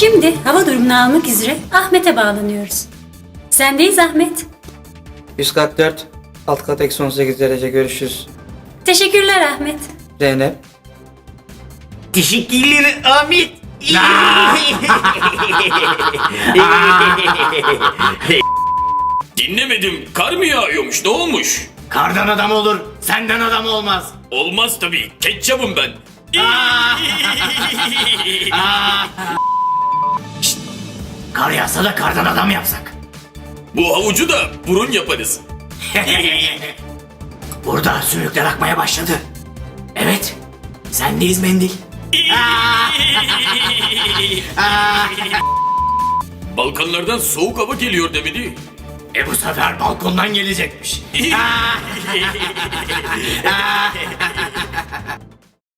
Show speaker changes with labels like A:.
A: Şimdi hava durumunu almak üzere Ahmet'e bağlanıyoruz. Sendeyiz Ahmet.
B: Üst kat 4, alt kat eksi 18 derece görüşürüz.
A: Teşekkürler Ahmet.
B: Zeynep.
C: Teşekkürler Ahmet.
D: Dinlemedim. Kar mı yağıyormuş? Ne olmuş?
C: Kardan adam olur, senden adam olmaz.
D: Olmaz tabii. Ketçabım ben.
C: Kar yağsa da kardan adam yapsak.
D: Bu havucu da burun yaparız.
C: Burada sümükler akmaya başladı. Evet, sendeyiz mendil.
D: Balkanlardan soğuk hava geliyor demedi.
C: E bu sefer balkondan gelecekmiş.